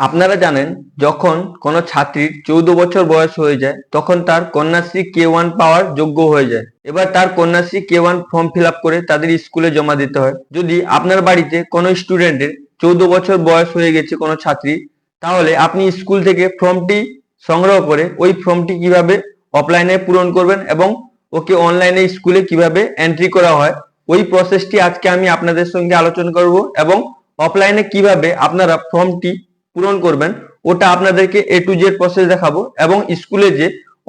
আপনারা জানেন, যখন কোনো ছাত্রীর চৌদ্দ বছর বয়স হয়ে যায়, তখন তার কন্যাশ্রী কে ওয়ান পাওয়ার যোগ্য হয়ে যায়। এবার তার Kanyashree K one form fill করে তাদের স্কুলে জমা দিতে হয়। যদি আপনার বাড়িতে কোনো স্টুডেন্টের চৌদ্দ বছর বয়স হয়ে গেছে কোনো ছাত্রী, তাহলে আপনি স্কুল থেকে ফর্মটি সংগ্রহ করে ওই ফর্মটি কীভাবে অফলাইনে পূরণ করবেন এবং ওকে অনলাইনে স্কুলে কীভাবে এন্ট্রি করা হয়, ওই প্রসেসটি আজকে আমি আপনাদের সঙ্গে আলোচনা করব এবং অফলাইনে কীভাবে আপনারা ফর্মটি পূরণ করবেন। ওটা আপনাদেরকে এ টু জেড প্রসেস দেখাবো এবং স্কুলে যে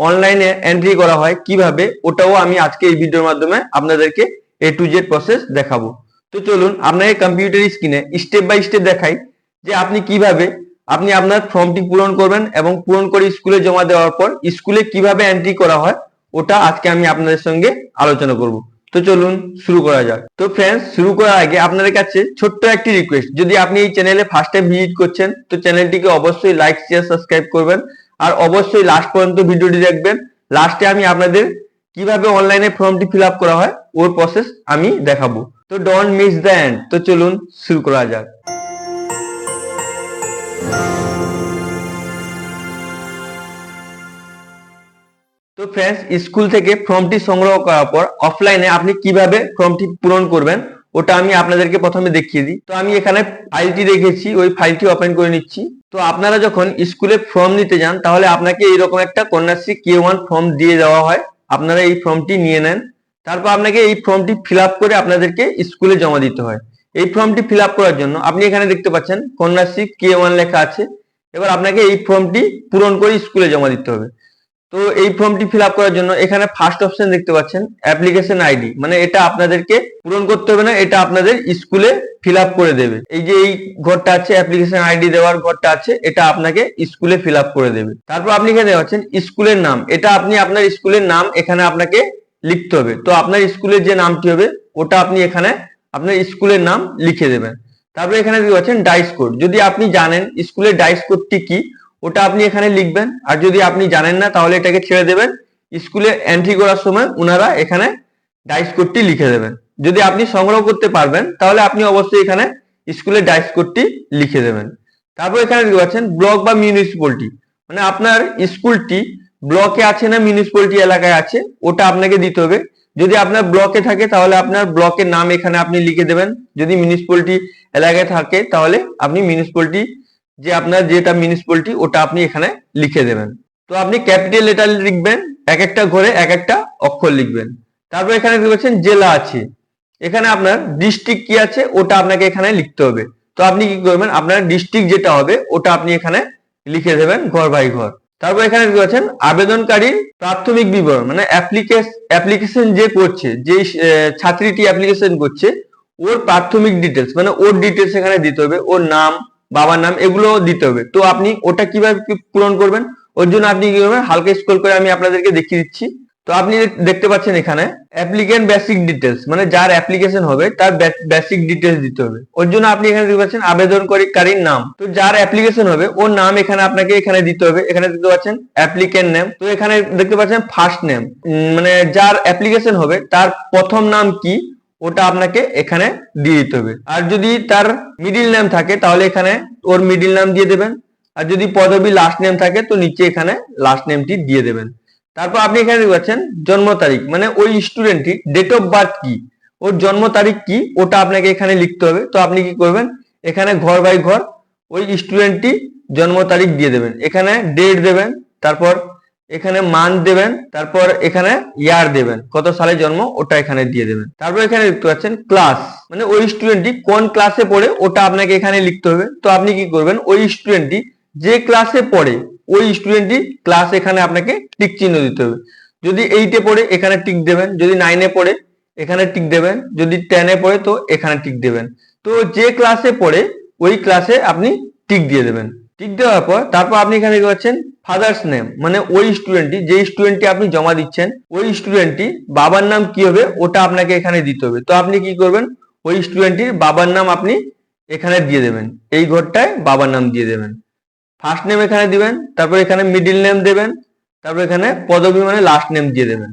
অনলাইনে এন্ট্রি করা হয় কীভাবে, ওটাও আমি আজকে এই ভিডিওর মাধ্যমে আপনাদেরকে এ টু জেড প্রসেস দেখাবো। তো চলুন, আপনাকে কম্পিউটার স্ক্রিনে স্টেপ বাই স্টেপ দেখাই যে আপনি কীভাবে, আপনি আপনার ফর্মটি পূরণ করবেন এবং পূরণ করে স্কুলে জমা দেওয়ার পর স্কুলে কীভাবে এন্ট্রি করা হয়, ওটা আজকে আমি আপনাদের সঙ্গে আলোচনা করব। তো চলুন শুরু করা যাক। তো ফ্রেন্ডস শুরু করার আগে আপনাদের কাছে ছোট্ট একটি রিকোয়েস্ট যদি আপনি এই চ্যানেলে ফার্স্ট টাইম ভিজিট করছেন, তো চ্যানেলটিকে অবশ্যই লাইক শেয়ার সাবস্ক্রাইব করবেন। আর অবশ্যই লাস্ট পর্যন্ত ভিডিওটি দেখবেন। লাস্টে আমি আপনাদের কীভাবে অনলাইনে ফর্মটি ফিল আপ করা হয়, ওর প্রসেস আমি দেখাবো। তো ডোন্ট মিস দ্য এন্ড তো চলুন শুরু করা যাক। তো ফ্রেন্ডস স্কুল থেকে ফর্মটি সংগ্রহ করার পর অফলাইনে আপনি কীভাবে ফর্মটি পূরণ করবেন, ওটা আমি আপনাদেরকে প্রথমে দেখিয়ে দিই। তো আমি এখানে ফাইলটি রেখেছি ওই ফাইলটি ওপেন করে নিচ্ছি। তো আপনারা যখন স্কুলে ফর্ম নিতে যান, তাহলে আপনাকে এইরকম একটা কন্যাশ্রী কে ওয়ান ফর্ম দিয়ে দেওয়া হয়। আপনারা এই ফর্মটি নিয়ে নেন। তারপর আপনাকে এই ফর্মটি ফিল করে আপনাদেরকে স্কুলে জমা দিতে হয়। এই ফর্মটি ফিল করার জন্য আপনি এখানে দেখতে পাচ্ছেন, কন্যাশ্রী কে ওয়ান লেখা আছে। এবার আপনাকে এই ফর্মটি পূরণ করে স্কুলে জমা দিতে হবে। তো এই ফর্মটি ফিল করার জন্য এখানে ফার্স্ট অপশন দেখতে পাচ্ছেন অ্যাপ্লিকেশন আইডি মানে এটা আপনাদেরকে পূরণ করতে হবে না, এটা আপনাদের স্কুলে ফিল করে দেবে। এই যে এই ঘরটা আছে অ্যাপ্লিকেশন আইডি দেওয়ার ঘরটা আছে, এটা আপনাকে স্কুলে ফিল করে দেবে। তারপর আপনি এখানে পাচ্ছেন স্কুলের নাম। এটা আপনি আপনার স্কুলের নাম এখানে আপনাকে লিখতে হবে। তো আপনার স্কুলের যে নামটি হবে, ওটা আপনি এখানে আপনার স্কুলের নাম লিখে দেবেন। তারপরে এখানে দেখতে পাচ্ছেন ডাইস কোড যদি আপনি জানেন স্কুলের ডাইস কোডটি কি ওটা আপনি এখানে লিখবেন। আর যদি আপনি জানেন না, তাহলে এটাকে ছেড়ে দেবেন। স্কুলে এন্ট্রি করার সময় ওনারা এখানে ডাইস কোডটি লিখে দেবেন। যদি আপনি সংগ্রহ করতে পারবেন, তাহলে আপনি অবশ্যই এখানে স্কুলের ডাইস কোডটি লিখে দেবেন। তারপর এখানে দেখতে পাচ্ছেন ব্লক বা মিউনিসিপালিটি মানে আপনার স্কুলটি ব্লকে আছে না মিউনিসিপালিটি এলাকায় আছে, ওটা আপনাকে দিতে হবে। যদি আপনার ব্লকে থাকে, তাহলে আপনার ব্লকের নাম এখানে আপনি লিখে দেবেন। যদি মিউনিসিপালিটি এলাকায় থাকে, তাহলে আপনি মিউনিসিপালিটি যে আপনার যেটা মিউনিসিপালিটি ওটা আপনি এখানে লিখে দেবেন। তো আপনি ক্যাপিটাল লেটার লিখবেন, এক একটা ঘরে এক একটা অক্ষর লিখবেন। তারপর এখানে পাচ্ছেন জেলা আছে। এখানে আপনার ডিস্ট্রিক্ট কি আছে, ওটা আপনাকে এখানে লিখতে হবে। তো আপনি কি করবেন, আপনার ডিস্ট্রিক্ট যেটা হবে, ওটা আপনি এখানে লিখে দেবেন ঘর বাই ঘর। তারপর এখানে দেখতে পাচ্ছেন আবেদনকারীর প্রাথমিক বিবরণ মানে অ্যাপ্লিকেশন যে করছে, যে ছাত্রীটি অ্যাপ্লিকেশন করছে, ওর প্রাথমিক ডিটেলস মানে ওর ডিটেলস এখানে দিতে হবে, ওর নাম বাবার নাম এগুলো দিতে হবে। তো আপনি ওটা কীভাবে পূরণ করবেন? ওর জন্য আপনি কি করবেন? হালকা স্ক্রল করে আমি আপনাদেরকে দেখিয়ে দিচ্ছি। তো আপনি দেখতে পাচ্ছেন এখানে অ্যাপ্লিকেন্ট বেসিক ডিটেলস মানে যার অ্যাপ্লিকেশন হবে তার বেসিক ডিটেলস দিতে হবে। ওর জন্য আপনি এখানে দেখতে পাচ্ছেন আবেদনকারীর নাম। তো যার অ্যাপ্লিকেশন হবে, ওর নাম এখানে আপনাকে এখানে দিতে হবে। এখানে দেখতে পাচ্ছেন অ্যাপ্লিকেন্ট নেম তো এখানে দেখতে পাচ্ছেন ফার্স্ট নেম মানে যার অ্যাপ্লিকেশন হবে, তার প্রথম নাম কি? ওটা আপনাকে এখানে দিয়ে দিতে হবে। আর যদি তার মিডিল নেম থাকে, তাহলে এখানে ওর মিডিল নাম দিয়ে দেবেন। আর যদি পদবী লাস্ট নেম থাকে, তো নিচে এখানে লাস্ট নেমটি দিয়ে দেবেন। তারপর আপনি এখানে পাচ্ছেন, জন্ম তারিখ মানে ওই স্টুডেন্টটি ডেট অফ বার্থ কি? ওর জন্ম তারিখ কি? ওটা আপনাকে এখানে লিখতে হবে। তো আপনি কি করবেন? এখানে ঘর বাই ঘর ওই স্টুডেন্টটি জন্ম তারিখ দিয়ে দেবেন। এখানে ডেট দেবেন, তারপর এখানে মান দেবেন, তারপর এখানে ইয়ার দেবেন, কত সালে জন্ম ওটা এখানে দিয়ে দেবেন। তারপর এখানে দেখতে পাচ্ছেন ক্লাস মানে ওই স্টুডেন্টটি কোন ক্লাসে পড়ে ওটা আপনাকে এখানে লিখতে হবে। তো আপনি কি করবেন, ওই স্টুডেন্টটি যে ক্লাসে পড়ে, ওই স্টুডেন্টটি ক্লাস এখানে আপনাকে টিক চিহ্ন দিতে হবে। যদি এইটে পড়ে, এখানে টিক দেবেন, যদি নাইনে পড়ে, এখানে টিক দেবেন, যদি টেনে পড়ে, তো এখানে টিক দেবেন। তো যে ক্লাসে পড়ে, ওই ক্লাসে আপনি টিক দিয়ে দেবেন। টিক দেওয়ার পর তারপর আপনি এখানে দেখতে পাচ্ছেন ফাদার্স নেম মানে ওই স্টুডেন্টটি যে স্টুডেন্টটি আপনি জমা দিচ্ছেন, ওই স্টুডেন্টটি বাবার নাম কি হবে ওটা আপনাকে এখানে দিতে হবে। তো আপনি কি করবেন? ওই স্টুডেন্টটির বাবার নাম আপনি এখানে দিয়ে দেবেন। এই ঘরটায় বাবার নাম দিয়ে দেবেন। ফার্স্ট নেম এখানে দিবেন, তারপর এখানে মিডিল নেম দেবেন, তারপর এখানে পদবী মানে লাস্ট নেম দিয়ে দেবেন।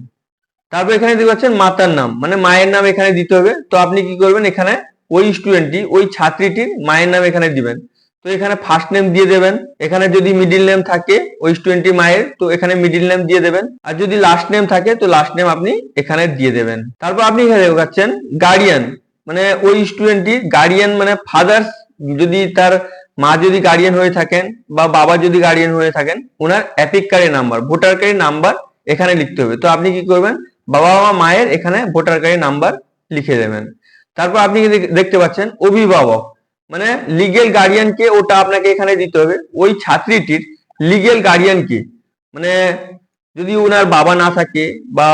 তারপর এখানে দেখতে পাচ্ছেন মাতার নাম মানে মায়ের নাম এখানে দিতে হবে। তো আপনি কি করবেন? এখানে ওই স্টুডেন্টটি ওই ছাত্রীটির মায়ের নাম এখানে দিবেন। তো এখানে ফার্স্ট নেম দিয়ে দেবেন। এখানে যদি মিডিল নেম থাকে ওই স্টুডেন্টটি মায়ের তো এখানে মিডিল নেম দিয়ে দেবেন। আর যদি লাস্ট নেম থাকে, তো লাস্ট নেম আপনি এখানে দিয়ে দেবেন। তারপর আপনি এখানে দেখাচ্ছেন গার্ডিয়ান মানে ওই স্টুডেন্টটির গার্ডিয়ান মানে ফাদার্স যদি তার মা যদি গার্ডিয়ান হয়ে থাকেন বা বাবা যদি গার্ডিয়ান হয়ে থাকেন, ওনার অ্যাপিক কার্ডের নাম্বার ভোটার কার্ডের নাম্বার এখানে লিখতে হবে। তো আপনি কি করবেন? বাবা বা মায়ের এখানে ভোটার কার্ডের নাম্বার লিখে দেবেন। তারপর আপনি দেখতে পাচ্ছেন অভিভাবক। মানে লিগেল গার্ডিয়ানকে ওটা আপনাকে এখানে দিতে হবে। ওই ছাত্রীটির লিগেল গার্ডিয়ানকে মানে যদি ওনার বাবা না থাকে বা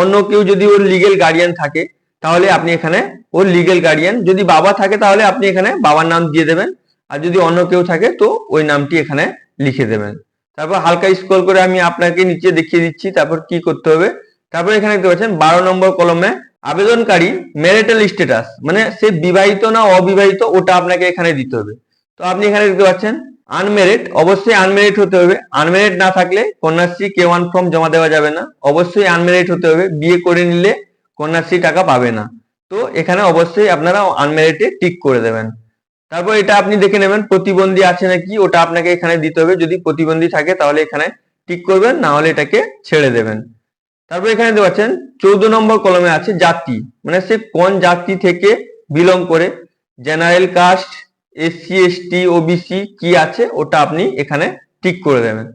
অন্য কেউ যদি ওর লিগেল গার্ডিয়ান থাকে, তাহলে আপনি এখানে ওর লিগেল গার্ডিয়ান যদি বাবা থাকে, তাহলে আপনি এখানে বাবার নাম দিয়ে দেবেন। আর যদি অন্য কেউ থাকে, তো ওই নামটি এখানে লিখে দেবেন। তারপর হালকা স্ক্রল করে আমি আপনাকে নিচে দেখিয়ে দিচ্ছি, তারপর কি করতে হবে? তারপর এখানে দেখতে পাচ্ছেন, বারো নম্বর কলমে আবেদনকারী ম্যারিটাল স্ট্যাটাস মানে সে বিবাহিত না অবিবাহিত, ওটা আপনাকে এখানে দিতে হবে। তো আপনি এখানে দেখতে পাচ্ছেন আনমেরিড অবশ্যই আনমেরিট হতে হবে। আনমেরিড না থাকলে কন্যাশ্রী কে ওয়ান ফর্ম জমা দেওয়া যাবে না। অবশ্যই আনমেরিট হতে হবে। বিয়ে করে নিলে কন্যাশ্রী টাকা পাবে না। তো এখানে অবশ্যই আপনারা আনমেরিটে টিক করে দেবেন। তারপর এটা আপনি দেখে নেবেন, প্রতিবন্ধী আছে নাকি, ওটা আপনাকে এখানে দিতে হবে। যদি প্রতিবন্ধী থাকে, তাহলে এখানে টিক করবেন, না হলে এটাকে ছেড়ে দেবেন। তারপর এখানে দেখতে পাচ্ছেন, চৌদ্দ নম্বর কলমে আছে জাতি। মানে সে কোন জাতি থেকে বিলং করে? General caste SC ST OBC কি আছে? ওটা আপনি এখানে টিক করে দেবেন।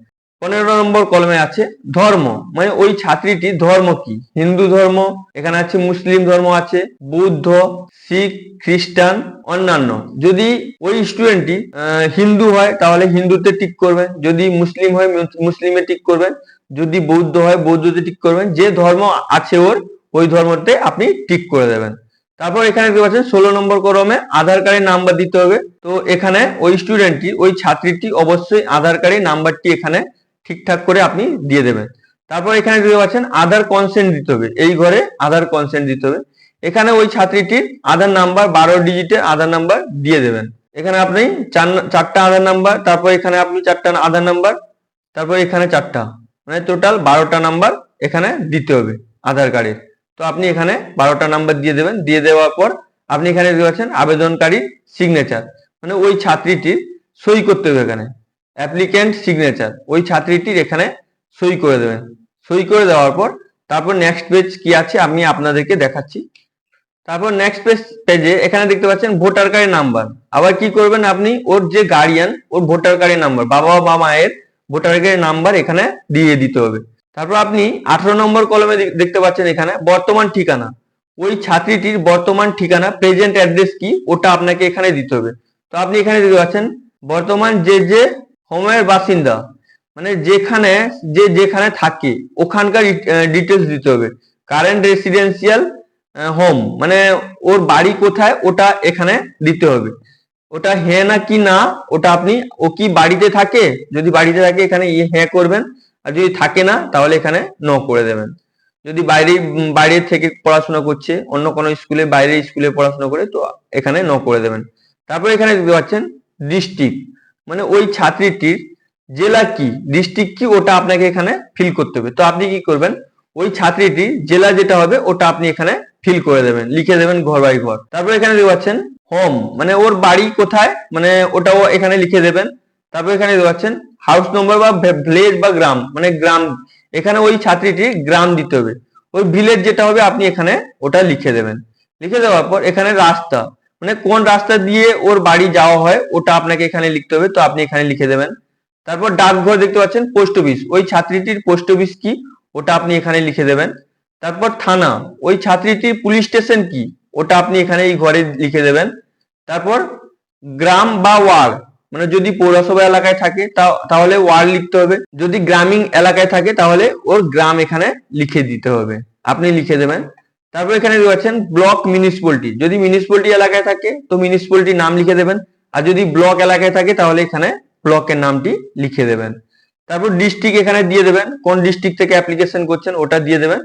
পনেরো নম্বর কলমে আছে ধর্ম। মানে ওই ছাত্রীটি ধর্ম কি? হিন্দু ধর্ম, এখানে আছে মুসলিম ধর্ম আছে, বৌদ্ধ, শিখ, খ্রিস্টান, অন্যান্য। যদি ওই স্টুডেন্টটি হিন্দু হয়, তাহলে হিন্দুতে টিক করবেন। যদি মুসলিম হয় মুসলিমে টিক করবেন। যদি বৌদ্ধ হয় বৌদ্ধতে টিক করবেন, যে ধর্ম আছে ওর, ওই ধর্মতে আপনি টিক করে দেবেন। তারপর এখানে দেখতে পাচ্ছেন, ষোলো নম্বর কলমে আধার কার্ডের নাম্বার দিতে হবে। তো এখানে ওই স্টুডেন্টটি ওই ছাত্রীটি অবশ্যই আধার কার্ডের নাম্বারটি এখানে ঠিকঠাক করে আপনি দিয়ে দেবেন। তারপর এখানে দেখতে পাচ্ছেন, আধার কনসেন্ট দিতে হবে। এই ঘরে আধার কনসেন্ট দিতে হবে। এখানে ওই ছাত্রীটির আধার নাম্বার বারো ডিজিটের আধার নাম্বার দিয়ে দেবেন। এখানে আপনি চার, চারটা আধার নাম্বার, তারপর এখানে আপনি চারটা আধার নাম্বার, তারপর এখানে চারটা। মানে টোটাল বারোটা নাম্বার এখানে দিতে হবে আধার কার্ডের। তো আপনি এখানে বারোটা নাম্বার দিয়ে দেবেন। দিয়ে দেওয়ার পর আপনি এখানে দেখতে আবেদনকারীর সিগনেচার মানে ওই ছাত্রীটির সই করতে হবে এখানে। অ্যাপ্লিক্যান্ট সিগনেচার ওই ছাত্রীটির এখানে সই করে দেবেন। সই করে দেওয়ার পর তারপর নেক্সট পেজ কি আছে আমি আপনাদেরকে দেখাচ্ছি। তারপর নেক্সট পেজ পেজে এখানে দেখতে পাচ্ছেন ভোটার কার্ডের নাম্বার আবার কি করবেন আপনি? ওর যে গার্ডিয়ান ওর ভোটার কার্ডের নাম্বার বাবা বা মায়ের ভোটার কার্ডের নাম্বার এখানে দিয়ে দিতে হবে। তারপর আপনি আঠারো নম্বর কলমে দেখতে পাচ্ছেন এখানে বর্তমান ঠিকানা। ওই ছাত্রীটির বর্তমান ঠিকানা প্রেজেন্ট অ্যাড্রেস কি, ওটা আপনাকে এখানে দিতে হবে। তো আপনি এখানে দেখতে পাচ্ছেন, বর্তমান যে যে হোমের বাসিন্দা মানে যেখানে, যে যেখানে থাকে, ওখানকার ডিটেলস দিতে হবে। কারেন্ট রেসিডেন্সিয়াল হোম মানে ওর বাড়ি কোথায়, ওটা এখানে দিতে হবে। ওটা হ্যাঁ না কি না, ওটা আপনি, ও কি বাড়িতে থাকে? যদি বাড়িতে থাকে, এখানে ইয়ে হ্যাঁ করবেন। আর যদি থাকে না, তাহলে এখানে ন করে দেবেন। যদি বাইরে বাইরে থেকে পড়াশোনা করছে, অন্য কোনো স্কুলে, বাইরে স্কুলে পড়াশোনা করে, তো এখানে ন করে দেবেন। তারপর এখানে দেখতে পাচ্ছেন ডিস্ট্রিক্ট মানে ওই ছাত্রীটির জেলা কি? ডিস্ট্রিক্ট কি? ওটা আপনাকে এখানে ফিল করতে হবে। তো আপনি কি করবেন? ওই ছাত্রীটি জেলা যেটা হবে, ওটা আপনি এখানে ফিল করে দেবেন। লিখে দেবেন ঘর বাই ঘর। তারপর এখানে দেখতে পাচ্ছেন হোম মানে ওর বাড়ি কোথায়? মানে ওটাও এখানে লিখে দেবেন। তারপর এখানে পাচ্ছেন হাউস নম্বর বা ভিলেজ বা গ্রাম মানে গ্রাম। এখানে ওই ছাত্রীটি গ্রাম দিতে হবে। ওই ভিলেজ যেটা হবে, আপনি এখানে ওটা লিখে দেবেন। লিখে দেওয়ার পর এখানে রাস্তা মানে কোন রাস্তা দিয়ে ওর বাড়ি যাওয়া হয়, ওটা আপনাকে এখানে লিখতে হবে। তো আপনি এখানে লিখে দেবেন। তারপর ডাকঘর দেখতে পাচ্ছেন পোস্ট অফিস ওই ছাত্রীটির পোস্ট অফিস কি? ওটা আপনি এখানে লিখে দেবেন। তারপর থানা, ওই ছাত্রীটির পুলিশ স্টেশন কি? ওটা আপনি এখানে এই ঘরে লিখে দেবেন। তারপর গ্রাম বা ওয়ার্ড মানে যদি পৌরসভা এলাকায় থাকে তাহলে ওয়ার্ড লিখতে হবে। যদি গ্রামীণ এলাকায় থাকে, তাহলে ওর গ্রাম এখানে লিখে দিতে হবে। আপনি লিখে দেবেন। তারপর এখানে রয়েছেন ব্লক মিউনিসিপালিটি যদি মিউনিসিপালিটি এলাকায় থাকে, তো মিউনিসিপালিটির নাম লিখে দেবেন। আর যদি ব্লক এলাকায় থাকে, তাহলে এখানে ব্লকের নামটি লিখে দেবেন। তারপর ডিস্ট্রিক্ট এখানে দিয়ে দেবেন। কোন ডিস্ট্রিক্ট থেকে অ্যাপ্লিকেশন করছেন, ওটা দিয়ে দেবেন।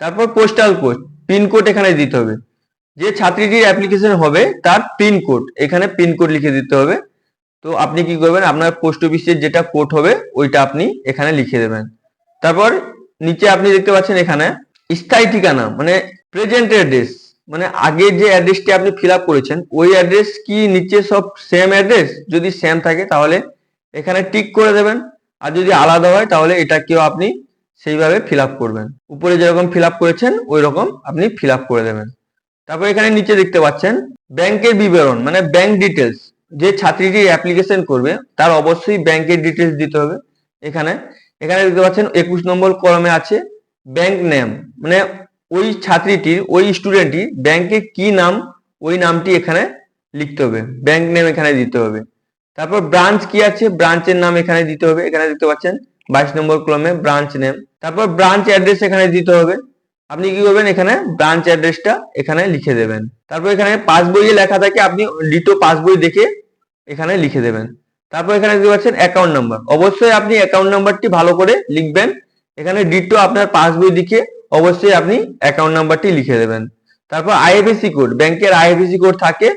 তারপর পোস্টাল কোড পিনকোড এখানে দিতে হবে। যে ছাত্রীটির অ্যাপ্লিকেশন হবে তার পিনকোড এখানে পিনকোড লিখে দিতে হবে। তো আপনি কি করবেন? আপনার পোস্ট অফিসের যেটা কোড হবে, ওইটা আপনি এখানে লিখে দেবেন। তারপর নিচে আপনি দেখতে পাচ্ছেন এখানে স্থায়ী ঠিকানা মানে প্রেজেন্ট অ্যাড্রেস মানে আগে যে অ্যাড্রেসটি আপনি ফিল করেছেন, ওই অ্যাড্রেস কি নিচে সব সেম অ্যাড্রেস যদি সেম থাকে তাহলে এখানে টিক করে দেবেন। আর যদি আলাদা হয় তাহলে এটাকেও আপনি সেইভাবে ফিল করবেন। উপরে যেরকম ফিল করেছেন ওই রকম আপনি ফিল করে দেবেন। তারপর এখানে নিচে দেখতে পাচ্ছেন ব্যাংকের বিবরণ মানে ব্যাংক ডিটেলস যে ছাত্রীটি অ্যাপ্লিকেশন করবে, তার অবশ্যই ব্যাংকের ডিটেলস দিতে হবে। এখানে এখানে দেখতে পাচ্ছেন একুশ নম্বর কলমে আছে ব্যাংক নেম মানে ওই ছাত্রীটির, ওই স্টুডেন্টটির ব্যাংকে কি নাম, ওই নামটি এখানে লিখতে হবে। ব্যাংক নেম এখানে দিতে হবে। তারপর ব্রাঞ্চ কি আছে ব্রাঞ্চের নাম এখানে দিতে হবে। এখানে দেখতে পাচ্ছেন বাইশ নম্বর কলমে ব্রাঞ্চ নেম তারপর ব্রাঞ্চ অ্যাড্রেস এখানে দিতে হবে। আপনি কি করবেন এখানে ব্রাঞ্চ অ্যাড্রেসটা এখানে লিখে দেবেন। তারপর এখানে পাসবইয়ে লেখা থাকে, আপনি ডিটো পাসবই দেখে এখানে লিখে দেবেন। তারপর এখানে দেখতে পাচ্ছেন অ্যাকাউন্ট নাম্বার অবশ্যই আপনি অ্যাকাউন্ট নাম্বারটি ভালো করে লিখবেন। এখানে ডিটো আপনার পাসবই দিকে অবশ্যই আপনি অ্যাকাউন্ট নাম্বারটি লিখে দেবেন। তারপর আইএফএসি কোড ব্যাংকের আইএফএসি কোড থাকে,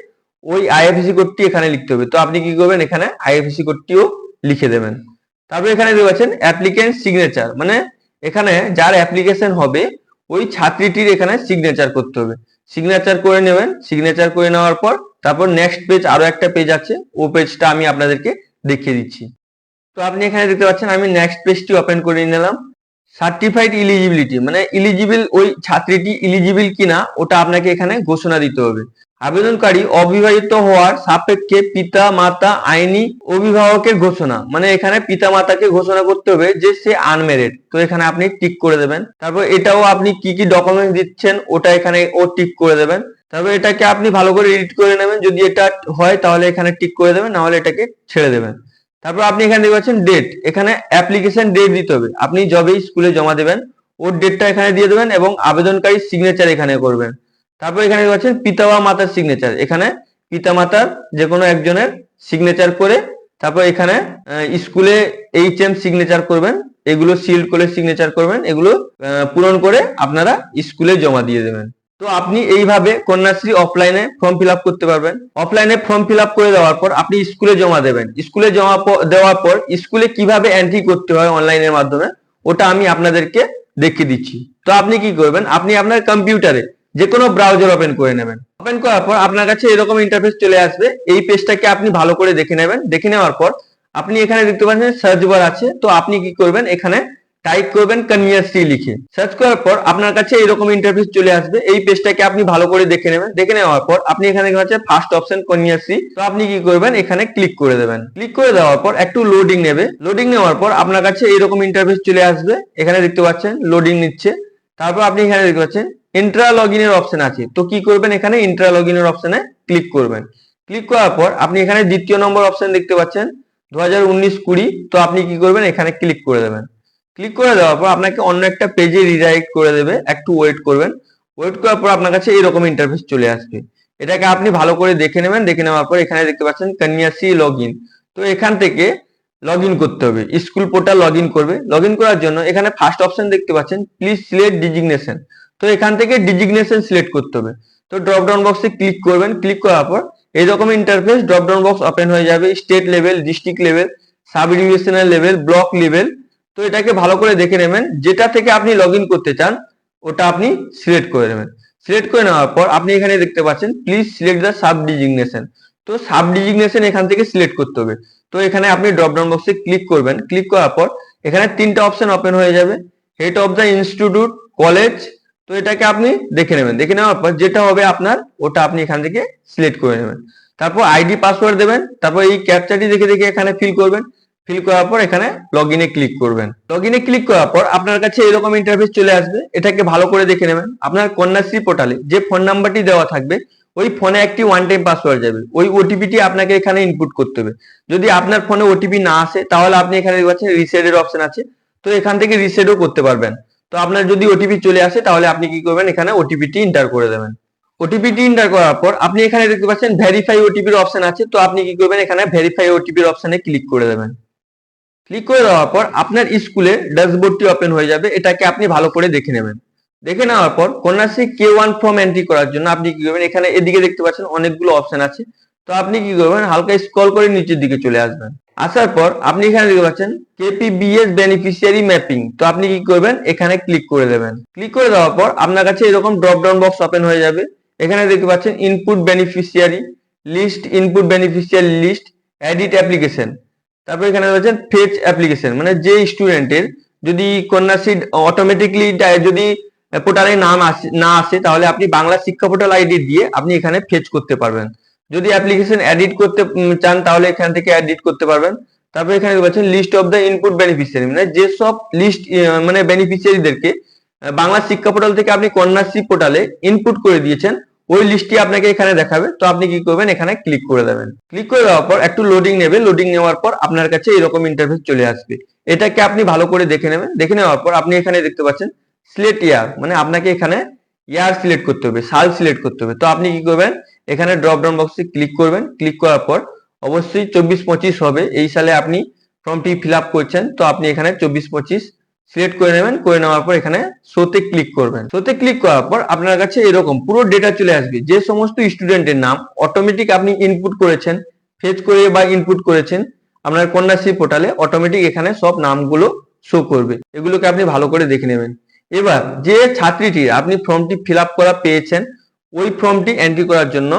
ওই আইএফএসি কোডটি এখানে লিখতে হবে। তো আপনি কি করবেন এখানে আইএফএসি কোডটিও লিখে দেবেন। তারপর এখানে দেখতে পাচ্ছেন অ্যাপ্লিকেন্ট সিগনেচার মানে এখানে যার অ্যাপ্লিকেশন হবে ওই ছাত্রীটির এখানে সিগনেচার করতে হবে। সিগনেচার করে নেবেন। সিগনেচার করে নেওয়ার পর তারপর নেক্সট পেজ আরও একটা পেজ আছে। ও পেজটা আমি আপনাদেরকে দেখিয়ে দিচ্ছি। তো আপনি এখানে দেখতে পাচ্ছেন, আমি নেক্সট পেজটি ওপেন করে নিলাম। সার্টিফাইড ইলিজিবিলিটি মানে ইলিজিবল ওই ছাত্রীটি ইলিজিবল কিনা, ওটা আপনাকে এখানে ঘোষণা দিতে হবে। আবেদনকারী অবিবাহিত হওয়ার সাপেক্ষে পিতা মাতা আইনি অভিভাবকের ঘোষণা। মানে এখানে পিতা মাতাকে ঘোষণা করতে হবে যে সে আনমেরিড তো এখানে আপনি টিক করে দেবেন। তারপর এটাও আপনি কি কি ডকুমেন্ট দিচ্ছেন, ওটা এখানে ও টিক করে দেবেন। তারপর এটাকে আপনি ভালো করে এডিট করে নেবেন। যদি এটা হয় তাহলে এখানে টিক করে দেবেন নাহলে এটাকে ছেড়ে দেবেন। তারপর আপনি এখানে দেখতে পাচ্ছেন ডেট এখানে অ্যাপ্লিকেশন ডেট দিতে হবে। আপনি যবেই স্কুলে জমা দেবেন, ওর ডেটটা এখানে দিয়ে দেবেন এবং আবেদনকারী সিগনেচার এখানে করবেন। তারপর এখানে পাচ্ছেন পিতা বা মাতার সিগনেচার এখানে পিতা মাতার যে কোনো একজনের সিগনেচার করে তারপর এখানে স্কুলে এইচ এম সিগনেচার করবেন, এগুলো সিল্ড করে সিগনেচার করবেন, এগুলো পূরণ করে আপনারা স্কুলে জমা দিয়ে দেবেন। তো আপনি এইভাবে কন্যাশ্রী অফলাইনে ফর্ম ফিল করতে পারবেন। অফলাইনে ফর্ম ফিল করে দেওয়ার পর আপনি স্কুলে জমা দেবেন। স্কুলে জমা দেওয়ার পর স্কুলে কীভাবে এন্ট্রি করতে হয় অনলাইনের মাধ্যমে, ওটা আমি আপনাদেরকে দেখিয়ে দিচ্ছি। তো আপনি কি করবেন? আপনি আপনার কম্পিউটারে যে কোনো ব্রাউজার ওপেন করে নেবেন। ওপেন করার পর আপনার কাছে এরকম ইন্টারফেস চলে আসবে। এই পেজটাকে আপনি ভালো করে দেখে নেবেন। দেখে নেওয়ার পর আপনি এখানে দেখতে পাচ্ছেন সার্চ বার আছে। তো আপনি কি করবেন? এখানে টাইপ করবেন কন্যাশ্রী লিখে। সার্চ করার পর আপনার কাছে এরকম ইন্টারফেস চলে আসবে। এই পেজটাকে আপনি ভালো করে দেখে নেবেন। দেখে নেওয়ার পর আপনি এখানে পাচ্ছেন ফার্স্ট অপশন কন্যাশ্রী তো আপনি কি করবেন? এখানে ক্লিক করে দেবেন। ক্লিক করে দেওয়ার পর একটু লোডিং নেবে। লোডিং নেওয়ার পর আপনার কাছে এরকম ইন্টারফেস চলে আসবে। এখানে দেখতে পাচ্ছেন লোডিং নিচ্ছে। তারপর আপনি এখানে দেখতে পাচ্ছেন ইন্ট্রা লগ ইনের অপশন আছে। তো কি করবেন এখানে? ইন্ট্রা লগ ইনের অপশনে ক্লিক করবেন। ক্লিক করার পর আপনি এখানে দ্বিতীয় নম্বর অপশন দেখতে পাচ্ছেন দু হাজার উনিশ কুড়ি। তো আপনি কি করবেন? এখানে ক্লিক করে দেবেন। ক্লিক করে দেওয়ার পর আপনাকে অন্য একটা পেজে রিডাইরেক্ট করে দেবে। একটু ওয়েট করবেন। ওয়েট করার পর আপনার কাছে এরকম ইন্টারফেস চলে আসবে। এটাকে আপনি ভালো করে দেখে নেবেন। দেখে নেওয়ার পর এখানে দেখতে পাচ্ছেন কন্যাশ্রী লগ তো এখান থেকে লগ করতে হবে। স্কুল পোর্টাল লগ করবে। লগ করার জন্য এখানে ফার্স্ট অপশন দেখতে পাচ্ছেন প্লিজ সিলেক্ট ডিজিগনেশন তো এখান থেকে ডিজিগনেশন সিলেক্ট করতে হবে। তো ড্রপ ডাউন বক্সে ক্লিক করবেন। ক্লিক করার পর এইরকম interface drop down box open হয়ে যাবে। State level district level sub divisional level block level তো এটাকে ভালো করে দেখে নেবেন। যেটা থেকে আপনি লগ করতে চান, ওটা আপনি সিলেক্ট করে নেবেন। সিলেক্ট করে নেওয়ার পর আপনি এখানে দেখতে পাচ্ছেন please select the sub designation তো সাব ডিজিগনেশন এখান থেকে সিলেক্ট করতে হবে। তো এখানে আপনি ড্রপ ডাউন বক্সে ক্লিক করবেন। ক্লিক করার পর এখানে তিনটা অপশন ওপেন হয়ে যাবে। Head of the institute college তো এটাকে আপনি দেখে নেবেন। দেখে নেওয়ার পর যেটা হবে আপনার, ওটা আপনি এখান থেকে সিলেক্ট করে নেবেন। তারপর আইডি পাসওয়ার্ড দেবেন। তারপর এই ক্যাপচাটি দেখে দেখে এখানে ফিল করবেন। ফিল করার পর এখানে লগ ইনে ক্লিক করবেন। লগ ইনে ক্লিক করার পর আপনার কাছে এরকম ইন্টারফেস চলে আসবে। এটাকে ভালো করে দেখে নেবেন। আপনার কন্যাশ্রী পোর্টালে যে ফোন নাম্বারটি দেওয়া থাকবে ওই ফোনে একটি ওয়ান টাইম পাসওয়ার্ড যাবে। ওই ওটিপিটি আপনাকে এখানে ইনপুট করতে হবে। যদি আপনার ফোনে ওটিপি না আসে, তাহলে আপনি এখানে পাচ্ছেন রিসেটের অপশন আছে। তো এখান থেকে রিসেটও করতে পারবেন। তো আপনার যদি ওটিপি চলে আসে, তাহলে আপনি কি করবেন? এখানে ওটিপিটি এন্টার করে দেবেন। ওটিপিটি এন্টার করার পর আপনি এখানে দেখতে পাচ্ছেন ভেরিফাই ওটিপির অপশন আছে। তো আপনি কি করবেন? এখানে ভেরিফাই ওটিপির অপশনে ক্লিক করে দেবেন। ক্লিক করে দেওয়ার পর আপনার স্কুলে ড্যাশবোর্ডটি ওপেন হয়ে যাবে। এটাকে আপনি ভালো করে দেখে নেবেন। দেখে নেওয়ার পর Kanyashree K one form entry করার জন্য আপনি কি করবেন? এখানে এদিকে দেখতে পাচ্ছেন অনেকগুলো অপশন আছে। তো আপনি কি করবেন? হালকা স্ক্রল করে নিচের দিকে চলে আসবেন। আসার পর আপনি এখানে দেখতে পাচ্ছেন কেপিবিএস বেনিফিশিয়ারি ম্যাপিং তো আপনি কি করবেন? এখানে ক্লিক করে দেবেন। ক্লিক করে দেওয়ার পর আপনার কাছে এরকম ড্রপ ডাউন বক্স ওপেন হয়ে যাবে। এখানে দেখতে পাচ্ছেন input beneficiary list input beneficiary list edit application তারপর এখানে রয়েছেন ফেচ অ্যাপ্লিকেশন মানে যে স্টুডেন্টের যদি কন্যাশ্রী অটোমেটিকলি যদি পোর্টালে নাম আসে, না আসে, তাহলে আপনি বাংলা শিক্ষা পোর্টাল আইডি দিয়ে আপনি এখানে ফেচ করতে পারবেন। যদি অ্যাপ্লিকেশন এডিট করতে চান, তাহলে এখান থেকে এডিট করতে পারবেন। তারপর এখানে পাচ্ছেন list of the input beneficiary মানে যেসব লিস্ট মানে বেনিফিশিয়ারিদেরকে বাংলা শিক্ষা পোর্টাল থেকে আপনি কন্যাশ্রী পোর্টালে ইনপুট করে দিয়েছেন, ওই লিস্টটি আপনাকে এখানে দেখাবে। তো আপনি কি করবেন? এখানে ক্লিক করে দেবেন। ক্লিক করে দেওয়ার পর একটু লোডিং নেবে। লোডিং নেওয়ার পর আপনার কাছে এরকম ইন্টারফেস চলে আসবে। এটাকে আপনি ভালো করে দেখে নেবেন। দেখে নেওয়ার পর আপনি এখানে দেখতে পাচ্ছেন সিলেক্ট ইয়ার মানে আপনাকে এখানে ইয়ার সিলেক্ট করতে হবে, সাল সিলেক্ট করতে হবে। তো আপনি কি করবেন? এখানে ড্রপ ডাউন বক্সে ক্লিক করবেন। ক্লিক করার পর অবশ্যই চব্বিশ পঁচিশ হবে। এই সালে আপনি ফর্মটি ফিল আপ করছেন, তো আপনি এখানে চব্বিশ পঁচিশ সিলেক্ট করে নেবেন। করে নেওয়ার পর এখানে শোতে ক্লিক করবেন। শোতে ক্লিক করার পর আপনার কাছে এরকম পুরো ডেটা চলে আসবে। যে সমস্ত স্টুডেন্টের নাম অটোমেটিক আপনি ইনপুট করেছেন ফেচ করে বা ইনপুট করেছেন, আপনার কন্যাশ্রী পোর্টালে অটোমেটিক এখানে সব নামগুলো শো করবে। এগুলোকে আপনি ভালো করে দেখে নেবেন। এবার যে ছাত্রীটি আপনি ফর্মটি ফিল আপ করা পেয়েছেন, ওই ফর্মটি এন্ট্রি করার জন্য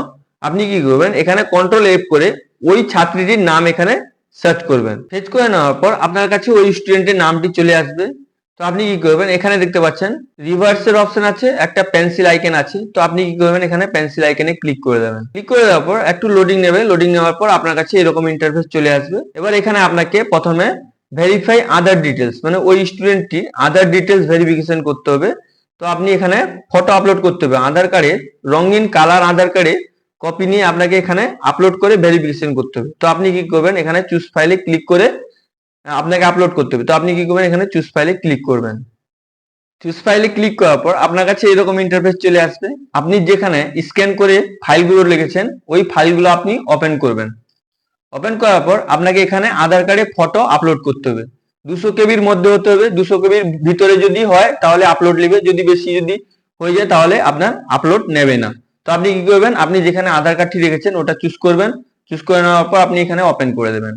আপনি কি করবেন? এখানে কন্ট্রোল এফ করে ওই ছাত্রীটির নাম এখানে সার্চ করবেন। ফেচ করে নেওয়ার পর আপনার কাছে ওই স্টুডেন্টের নামটি চলে আসবে। তো আপনি কি করবেন? এখানে দেখতে পাচ্ছেন রিভার্সের অপশন আছে, একটা পেন্সিল আইকন আছে। তো আপনি কি করবেন? এখানে পেন্সিল আইকনে ক্লিক করে দেবেন। ক্লিক করে দেওয়ার পর একটু লোডিং নেবে। লোডিং নেওয়ার পর আপনার কাছে এরকম ইন্টারফেস চলে আসবে। এবার এখানে আপনাকে প্রথমে ভেরিফাই আদার ডিটেলস মানে ওই স্টুডেন্টটি আদার ডিটেলস ভেরিফিকেশন করতে হবে। তো আপনি এখানে ফটো আপলোড করতে হবে। আধার কার্ডে রঙিন কালার আধার কার্ডে কপি নিয়ে আপনাকে এখানে আপলোড করে ভেরিফিকেশন করতে হবে। তো আপনি কি করবেন? এখানে চুজ ফাইলে ক্লিক করে আপনাকে আপলোড করতে হবে। তো আপনি কি করবেন? এখানে চুজ ফাইলে ক্লিক করবেন। চুজ ফাইলে ক্লিক করার পর আপনার কাছে এরকম ইন্টারফেস চলে আসবে। আপনি যেখানে স্ক্যান করে ফাইলগুলো লিখেছেন, ওই ফাইলগুলো আপনি ওপেন করবেন। ওপেন করার পর আপনাকে এখানে আধার কার্ডে ফটো আপলোড করতে হবে। দুশো কেবির মধ্যে হতে হবে। দুশো কেবির ভিতরে যদি হয়, তাহলে আপলোড নেবে যদি বেশি যদি হয়ে যায়, তাহলে আপনার আপলোড নেবে না। তো আপনি কি করবেন? আপনি যেখানে আধার কার্ডটি রেখেছেন, ওটা চুজ করবেন। চুজ করে নেওয়ার পর আপনি এখানে ওপেন করে দেবেন।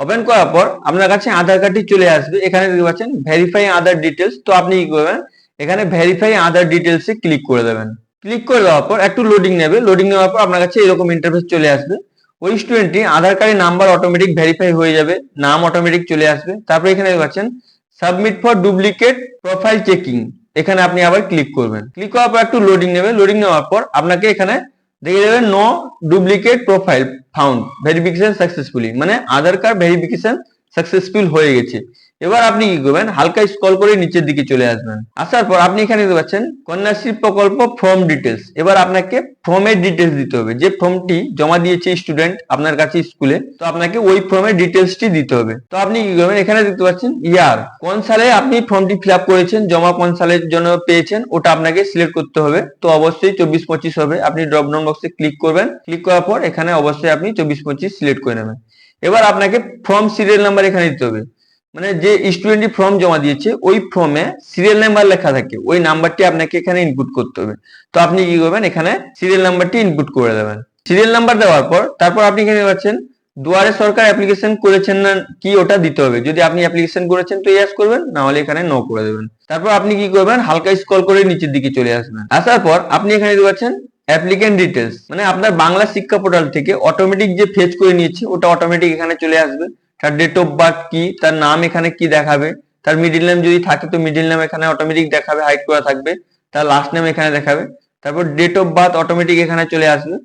ওপেন করার পর আপনার কাছে আধার কার্ডটি চলে আসবে। এখানে দেখতে পাচ্ছেন ভেরিফাই আধার ডিটেলস তো আপনি কি করবেন? এখানে ভেরিফাই আধার ডিটেলস ক্লিক করে দেবেন। ক্লিক করে দেওয়ার পর একটু লোডিং নেবে। লোডিং নেওয়ার পর আপনার কাছে এরকম ইন্টারফেস চলে আসবে। ওই স্টুডেন্টটি আধার কার্ডের নাম্বার অটোমেটিক ভেরিফাই হয়ে যাবে, নাম অটোমেটিক চলে আসবে। তারপরে এখানে পাচ্ছেন submit for duplicate profile checking এখানে আপনি আবার ক্লিক করবেন। ক্লিক করার পর একটু লোডিং নেবে লোডিং নেওয়ার পর আপনাকে এখানে দেখে যাবে no duplicate profile found verification successfully মানে আধার কার্ড ভেরিফিকেশন সাকসেসফুল হয়ে গেছে। এবার আপনি কি করবেন? হালকা স্কল করে নিচের দিকে চলে আসবেন। আসার পর আপনি এখানে দেখতে পাচ্ছেন, কন্যাশ্রী প্রকল্প ফর্ম ডিটেলস এবার আপনাকে ফর্মের ডিটেলস দিতে হবে। যে ফর্মটি জমা দিয়েছে স্টুডেন্ট আপনার কাছে স্কুলে তো আপনাকে ওই ফর্মের ডিটেলসটি দিতে হবে। তো আপনি কি করবেন? এখানে দেখতে পাচ্ছেন ইয়ার কোন সালে আপনি ফর্মটি ফিল করেছেন? জমা কোন সালের জন্য পেয়েছেন? ওটা আপনাকে সিলেক্ট করতে হবে। তো অবশ্যই চব্বিশ পঁচিশ হবে। আপনি ড্রপ ডাউন বক্সে ক্লিক করবেন। ক্লিক করার পর এখানে অবশ্যই আপনি চব্বিশ পঁচিশ সিলেক্ট করে নেবেন। এবার আপনাকে ফর্ম সিরিয়াল নাম্বার এখানে দিতে হবে। মানে যে স্টুডেন্টটি ফর্ম জমা দিয়েছে, ওই ফর্মে সিরিয়াল নাম্বার লেখা থাকে। ওই নাম্বারটি আপনাকে এখানে ইনপুট করতে হবে। তো আপনি কি করবেন? এখানে সিরিয়াল নাম্বারটি ইনপুট করে দেবেন। সিরিয়াল নাম্বার দেওয়ার পর, তারপর আপনি এখানে পাচ্ছেন, দুয়ারে সরকার অ্যাপ্লিকেশন করেছেন না, কি ওটা দিতে হবে? যদি আপনি অ্যাপ্লিকেশন করেছেন তো ইয়েস করবেন, না হলে এখানে নো করে দেবেন। তারপর আপনি কি করবেন? হালকা স্ক্রল করে নিচের দিকে চলে আসবেন। আসার পর আপনি এখানে দেখতে পাচ্ছেন অ্যাপ্লিকেন্ট ডিটেলস মানে আপনার বাংলা শিক্ষা পোর্টাল থেকে অটোমেটিক যে ফেচ করে নিয়েছে, ওটা অটোমেটিক এখানে চলে আসবে। তার ডেট অফ বার্থ কি? তার নাম এখানে কি দেখাবে? তার মিডিল নেম যদি থাকে তো মিডিল নেম এখানে অটোমেটিক দেখাবে হাইড করা থাকবে। তার লাস্ট নেম এখানে দেখাবে। তারপর ডেট অফ বার্থ অটোমেটিক এখানে চলে আসবে।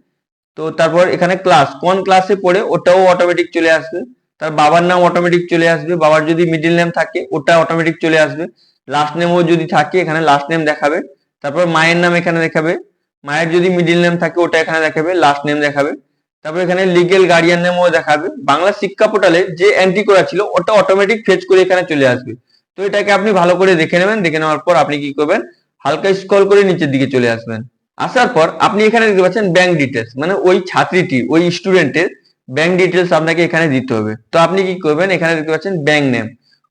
তো তারপর এখানে ক্লাস কোন ক্লাসে পড়ে ওটাও অটোমেটিক চলে আসবে। তার বাবার নাম অটোমেটিক চলে আসবে। বাবার যদি মিডিল নেম থাকে, ওটা অটোমেটিক চলে আসবে। লাস্ট নেমও যদি থাকে, এখানে লাস্ট নেম দেখাবে। তারপর মায়ের নাম এখানে দেখাবে। মায়ের যদি মিডিল নেম থাকে, ওটা এখানে দেখাবে। লাস্ট নেম দেখাবে। তারপর এখানে লিগেল গার্ডিয়ান নেমও দেখাবে। বাংলা শিক্ষা পোর্টালে যে এন্ট্রি করা ছিল, ওটা অটোমেটিক ফেচ করে এখানে চলে আসবে। তো এটাকে আপনি ভালো করে দেখে নেবেন। দেখে নেওয়ার পর আপনি কি করবেন? হালকা স্ক্রল করে নিচের দিকে চলে আসবেন। আসার পর আপনি এখানে দেখতে পাচ্ছেন ব্যাংক ডিটেলস মানে ওই ছাত্রীটি, ওই স্টুডেন্টের ব্যাংক ডিটেলস আপনাকে এখানে দিতে হবে। তো আপনি কি করবেন? এখানে দেখতে পাচ্ছেন ব্যাংক নেম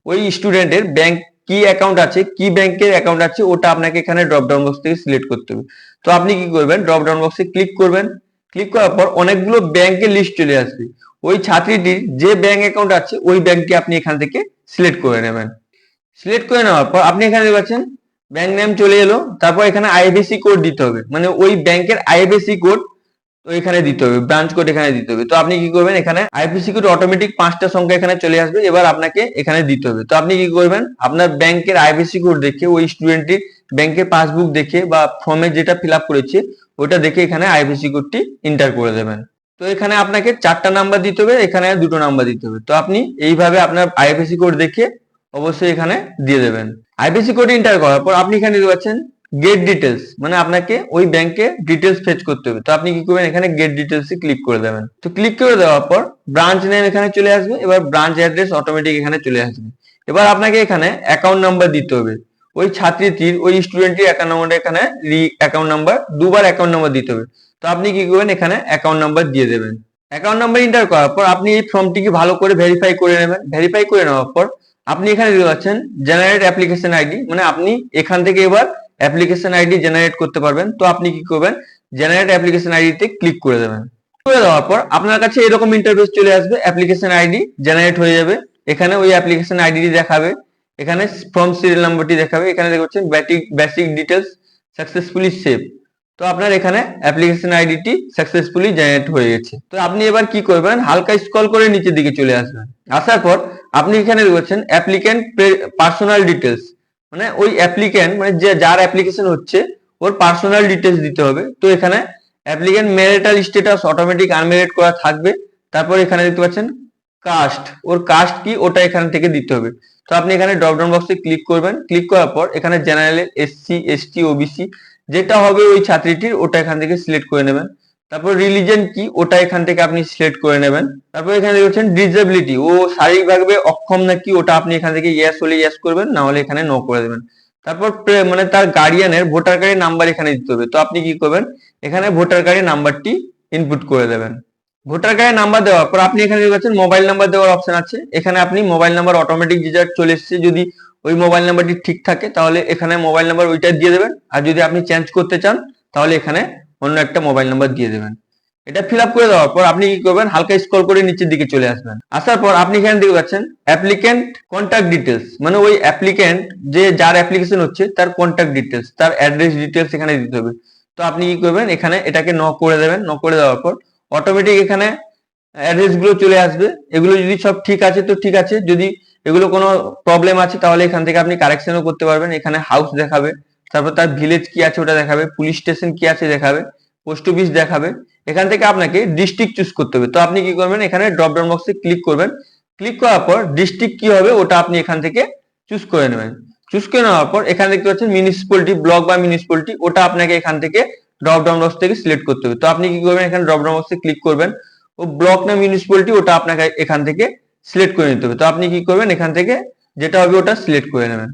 ওই স্টুডেন্টের ব্যাংক কি অ্যাকাউন্ট আছে, কি ব্যাংকের অ্যাকাউন্ট আছে, ওটা আপনাকে এখানে ড্রপ ডাউন বক্স থেকে সিলেক্ট করতে হবে। তো আপনি কি করবেন? ড্রপ ডাউন বক্সে ক্লিক করবেন। ক্লিক করার পর অনেকগুলো ব্যাংকের লিস্ট চলে আসবে। ওই ছাত্রীটির যে ব্যাংক অ্যাকাউন্ট আছে, ওই ব্যাংকটি আপনি এখান থেকে সিলেক্ট করে নেবেন। সিলেক্ট করে নেওয়ার পর আপনি এখানে পাচ্ছেন ব্যাংক নেম চলে এলো, তারপর এখানে আইএফএসসি কোড দিতে হবে। মানে ওই ব্যাংকের আইএফএসসি কোড তো এখানে দিতে হবে ব্রাঞ্চ কোড এখানে দিতে হবে। তো আপনি কি করবেন, এখানে আইএফএসসি কোড অটোমেটিক পাঁচটা সংখ্যা এখানে চলে আসবে, এবার আপনাকে এখানে দিতে হবে। তো আপনি কি করবেন, আপনার ব্যাংকের আইএফএসসি কোড দেখে ওই স্টুডেন্টটির ব্যাংকের পাসবুক দেখে বা ফর্মে যেটা ফিল আপ করেছে ওটা দেখে এখানে আইএফএসসি কোডটি এন্টার করে দেবেন। তো এখানে আপনাকে চারটা নাম্বার দিতে হবে, এখানে দুটো নাম্বার দিতে হবে। তো আপনি এইভাবে আপনার আইএফএসসি কোড দেখে অবশ্যই এখানে দিয়ে দেবেন। আইপিসি কোড এন্টার করার পর আপনি এখানে দিতে পারছেন গেট ডিটেলস মানে আপনাকে ওই ব্যাংকে ডিটেলস ফেচ করতে হবে। তো আপনি কি করবেন, এখানে গেট ডিটেলস ক্লিক করে দেবেন। তো ক্লিক করে দেওয়ার পর ব্রাঞ্চ নেম এখানে চলে আসবে, এবার ব্রাঞ্চ অ্যাড্রেস অটোমেটিক এখানে চলে আসবে। এবার আপনাকে এখানে অ্যাকাউন্ট নাম্বার দিতে হবে। ওই ছাত্রীটির, ওই স্টুডেন্টের অ্যাকাউন্ট নাম্বার এখানে রি অ্যাকাউন্ট নাম্বার দুবার অ্যাকাউন্ট নাম্বার দিতে হবে। তো আপনি কি করবেন? এখানে অ্যাকাউন্ট নাম্বার দিয়ে দেবেন। অ্যাকাউন্ট নাম্বার এন্টার করার পর আপনি এই ফর্মটিকে ভালো করে ভেরিফাই করে নেবেন? ভেরিফাই করে নেওয়ার পর আপনি এখানে দিতে পাচ্ছেন জেনারেট অ্যাপ্লিকেশন আইডি মানে আপনি এখান থেকে এবার অ্যাপ্লিকেশন আইডি জেনারেট করতে পারবেন। তো আপনি কি করবেন? জেনারেট অ্যাপ্লিকেশন আইডিতে ক্লিক করে দেবেন। করে দেওয়ার পর আপনার কাছে এরকম ইন্টারফেস চলে আসবে। অ্যাপ্লিকেশন আইডি জেনারেট হয়ে যাবে। এখানে ওই অ্যাপ্লিকেশন আইডি দেখাবে। এখানে ফর্ম সিরিয়াল নাম্বারটি দেখাবে। এখানে দেখছেন basic basic details successfully save তো আপনার এখানে অ্যাপ্লিকেশন আইডিটি সাকসেসফুলি জেনারেট হয়ে গেছে। তো আপনি এবার কি করবেন? হালকা স্ক্রল করে নিচের দিকে চলে আসবেন। আসার পর আপনি এখানে দেখছেন অ্যাপ্লিক্যান্ট পার্সোনাল ডিটেলস মানে ওই অ্যাপ্লিক্যান্ট মানে যে, যার অ্যাপ্লিকেশন হচ্ছে, ওর পার্সোনাল ডিটেলস দিতে হবে। তো এখানে applicant marital status automatic unmarried করা থাকবে। তারপর এখানে দেখতে পাচ্ছেন কাস্ট ওর কাস্ট কি ওটা এখান থেকে দিতে হবে। তো আপনি এখানে ড্রপ ডাউন বক্সে ক্লিক করবেন। ক্লিক করার পর এখানে জেনারেল এসসি এসটি ওবিসি যেটা হবে ওই ছাত্রীটির, ওটা এখান থেকে সিলেক্ট করে নেবেন। তারপর রিলিজন কি, ওটা এখান থেকে আপনি সিলেক্ট করে নেবেন। তারপর এখানে দেখছেন ডিসেবিলিটি ও শারীরিকভাবে অক্ষম নাকি, ওটা আপনি এখান থেকে ইয়েস হলে ইয়েস করবেন, না হলে এখানে নো করে দেবেন। তারপর মানে তার গার্ডিয়ানের ভোটার কার্ডের নাম্বার এখানে দিতে হবে। তো আপনি কি করবেন? এখানে ভোটার কার্ডের নাম্বারটি ইনপুট করে দেবেন। ভোটার কার্ডের নাম্বার দেওয়ার পর আপনি এখানে দেখতে পাচ্ছেন মোবাইল নাম্বার দেওয়ার অপশন আছে। এখানে আপনি মোবাইল নাম্বার অটোমেটিক যে চলে এসেছে। যদি ওই মোবাইল নাম্বারটি ঠিক থাকে, তাহলে এখানে মোবাইল নাম্বার ওইটা দিয়ে দেবেন। আর যদি আপনি চেঞ্জ করতে চান, তাহলে এখানে অন্য একটা মোবাইল নাম্বার দিয়ে দেবেন। এটা ফিল আপ করে দেওয়ার পর আপনি কি করবেন? হালকা স্ক্রল করে নিচের দিকে চলে আসবেন। আসার পর আপনি এখানে দেখতে পাচ্ছেন অ্যাপ্লিক্যান্ট কন্ট্যাক্ট ডিটেলস মানে ওই অ্যাপ্লিক্যান্ট যে যার অ্যাপ্লিকেশন হচ্ছে, তার কন্ট্যাক্ট ডিটেলস তার অ্যাড্রেস ডিটেলস এখানে দিতে হবে। তো আপনি কি করবেন? এখানে এটাকে ন করে দেবেন। ন করে দেওয়ার পর অটোমেটিক এখানে অ্যাড্রেসগুলো চলে আসবে। এগুলো যদি সব ঠিক আছে তো ঠিক আছে। যদি এগুলো কোনো প্রবলেম আছে তাহলে এখান থেকে আপনি কারেকশনও করতে পারবেন। এখানে হাউস দেখাবে, তারপর তার ভিলেজ কি আছে ওটা দেখাবে পুলিশ স্টেশন কি আছে দেখাবে পোস্ট অফিস দেখাবে। এখান থেকে আপনাকে ডিস্ট্রিক্ট চুজ করতে হবে। তো আপনি কি করবেন? এখানে ড্রপ ডাউন বক্সে ক্লিক করবেন। ক্লিক করার পর ডিস্ট্রিক্ট কি হবে ওটা আপনি এখান থেকে চুজ করে নেবেন। চুজ করে নেওয়ার পর এখানে দেখতে পাচ্ছেন মিউনিসিপালিটি ব্লক বা মিউনিসিপালিটি ওটা আপনাকে এখান থেকে ড্রপ ডাউন বক্স থেকে সিলেক্ট করতে হবে। তো আপনি কি করবেন? এখানে ড্রপ ডাউন বক্সে ক্লিক করবেন। ও ব্লক না মিউনিসিপালিটি ওটা আপনাকে এখান থেকে সিলেক্ট করে নিতে হবে। তো আপনি কি করবেন? এখান থেকে যেটা হবে ওটা সিলেক্ট করে নেবেন।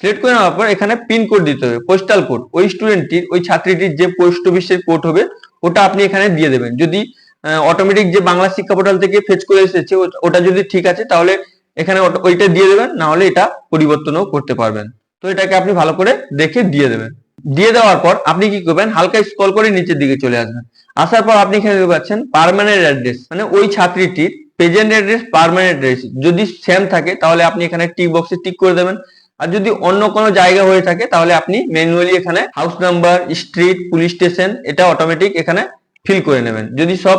সিলেক্ট করে নেওয়ার পর এখানে পিন কোড দিতে হবে পোস্টাল কোড ওই স্টুডেন্টটির ওই ছাত্রীটির যে পোস্ট অফিসের কোড হবে, ওটা আপনি এখানে দিয়ে দেবেন। যদি অটোমেটিক যে বাংলা শিক্ষা পোর্টাল থেকে ফেচ করে এসেছে ওটা যদি ঠিক আছে, তাহলে এখানে ওইটা দিয়ে দেবেন। না হলে এটা পরিবর্তনও করতে পারবেন। তো এটাকে আপনি ভালো করে দেখে দিয়ে দেবেন। দিয়ে দেওয়ার পর আপনি কি করবেন? হালকা স্ক্রল করে নিচের দিকে চলে আসবেন। আসার পর আপনি এখানে পাচ্ছেন পার্মানেন্ট অ্যাড্রেস মানে ওই ছাত্রীটির প্রেজেন্ট অ্যাড্রেস পার্মানেন্ট অ্যাড্রেস যদি সেম থাকে, তাহলে আপনি এখানে টিক বক্সে টিক করে দেবেন। আর যদি অন্য কোনো জায়গা হয়ে থাকে, তাহলে আপনি ম্যানুয়ালি এখানে house number street police station এটা অটোমেটিক এখানে ফিল করে নেবেন। যদি সব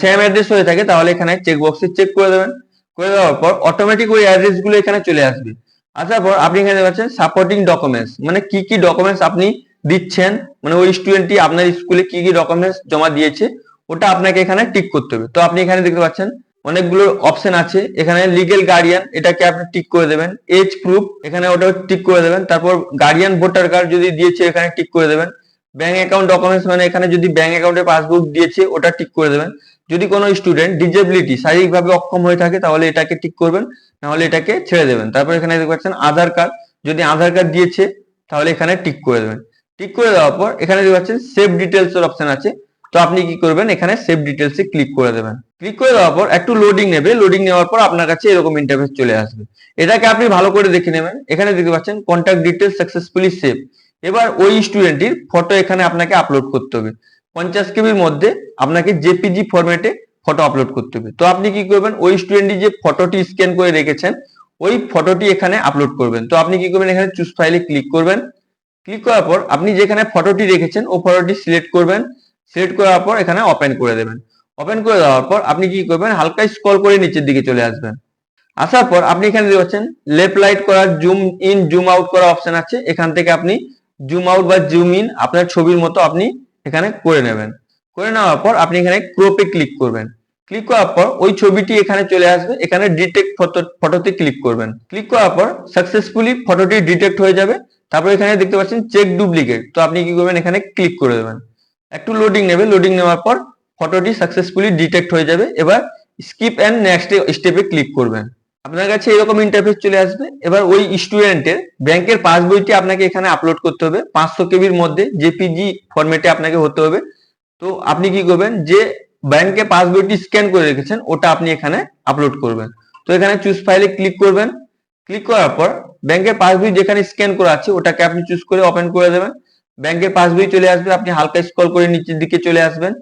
সেম অ্যাড্রেস হয়ে থাকে, তাহলে এখানে চেক বক্সে চেক করে দেবেন। করে দেওয়ার পর অটোমেটিক ওই অ্যাড্রেসগুলো এখানে চলে আসবে। আসার পর আপনি এখানে পাচ্ছেন সাপোর্টিং ডকুমেন্টস মানে কি কি ডকুমেন্টস আপনি দিচ্ছেন? মানে ওই স্টুডেন্টটি আপনার স্কুলে কি কি ডকুমেন্টস জমা দিয়েছে, ওটা আপনাকে এখানে টিক করতে হবে। তো আপনি এখানে দেখতে পাচ্ছেন অনেকগুলো অপশন আছে। এখানে লিগেল গার্ডিয়ান এটাকে আপনি টিক করে দেবেন। এজ প্রুফ এখানে ওটা টিক করে দেবেন। তারপর গার্ডিয়ান ভোটার কার্ড যদি দিয়েছে, এখানে টিক করে দেবেন। ব্যাংক অ্যাকাউন্ট ডকুমেন্টস মানে এখানে যদি ব্যাংক অ্যাকাউন্টের পাসবুক দিয়েছে, ওটা টিক করে দেবেন। যদি কোনো স্টুডেন্ট ডিজেবিলিটি শারীরিকভাবে অক্ষম হয়ে থাকে, তাহলে এটাকে টিক করবেন। না হলে এটাকে ছেড়ে দেবেন। তারপর এখানে দেখতে পাচ্ছেন আধার কার্ড যদি আধার কার্ড দিয়েছে, তাহলে এখানে টিক করে দেবেন। টিক করে দেওয়ার পর এখানে দেখতে পাচ্ছেন সেভ ডিটেলস এর অপশন আছে। তো আপনি কি করবেন? এখানে সেভ ডিটেলস এ ক্লিক করে দেবেন। ক্লিক করে দেওয়ার পর একটু লোডিং নেবে। লোডিং নেওয়ার পর আপনার কাছে এরকম ইন্টারফেস চলে আসবে। এটাকে আপনি ভালো করে দেখে নেবেন। এখানে দেখতে পাচ্ছেন কন্ট্যাক্ট ডিটেলস সাকসেসফুলি সেভ এবার ওই স্টুডেন্টটির ফটো এখানে আপনাকে আপলোড করতে হবে। পঞ্চাশ কেবির মধ্যে আপনাকে জেপিজি ফরম্যাটে ফটো আপলোড করতে হবে। তো আপনি কি করবেন? ওই স্টুডেন্টটি যে ফটোটি স্ক্যান করে রেখেছেন, ওই ফটোটি এখানে আপলোড করবেন। তো আপনি কি করবেন? এখানে চুজ ফাইলে ক্লিক করবেন। ক্লিক করার পর আপনি যেখানে ফটোটি রেখেছেন ও ফটোটি সিলেক্ট করবেন। সিলেক্ট করার পর এখানে ওপেন করে দেবেন। ওপেন করে দেওয়ার পর আপনি কি করবেন? হালকা স্ক্রল করে নিচের দিকে চলে আসবেন। আসার পর আপনি এখানে দেখতে পাচ্ছেন লেফট লাইট করার জুম ইন জুম আউট করার অপশন আছে। এখান থেকে আপনি জুম আউট বা জুম ইন আপনার ছবির মতো আপনি এখানে করে নেবেন। করে নেওয়ার পর আপনি এখানে ক্রোপে ক্লিক করবেন। ক্লিক করার পর ওই ছবিটি এখানে চলে আসবে। এখানে ডিটেক্ট ফটো ফটোতে ক্লিক করবেন। ক্লিক করার পর সাকসেসফুলি ফটোটি ডিটেক্ট হয়ে যাবে। তারপর এখানে দেখতে পাচ্ছেন চেক ডুপ্লিকেট তো আপনি কি করবেন? এখানে ক্লিক করে দেবেন। একটু লোডিং নেবে। লোডিং নেওয়ার পর ফটোটি সাকসেসফুলি ডিটেক্ট হয়ে যাবে। এবার স্কিপ অ্যান্ড নেক্সট স্টেপে ক্লিক করবেন। আপনার কাছে এরকম ইন্টারফেস চলে আসবে। এবার ওই স্টুডেন্টের ব্যাংকের পাসবইটি আপনাকে এখানে আপলোড করতে হবে। পাঁচশো কেবির মধ্যে জেপিজি ফরম্যাটে আপনাকে হতে হবে। তো আপনি কি করবেন? যে ব্যাংকে পাসবইটি স্ক্যান করে রেখেছেন, ওটা আপনি এখানে আপলোড করবেন। তো এখানে চুজ ফাইলে ক্লিক করবেন। ক্লিক করার পর ব্যাংকের পাসবই যেখানে স্ক্যান করা আছে, ওটাকে আপনি চুজ করে ওপেন করে দেবেন। ব্যাংকের পাসবই চলে আসবে, আপনি হালকা স্ক্রল করে নিচের দিকে চলে আসবেন।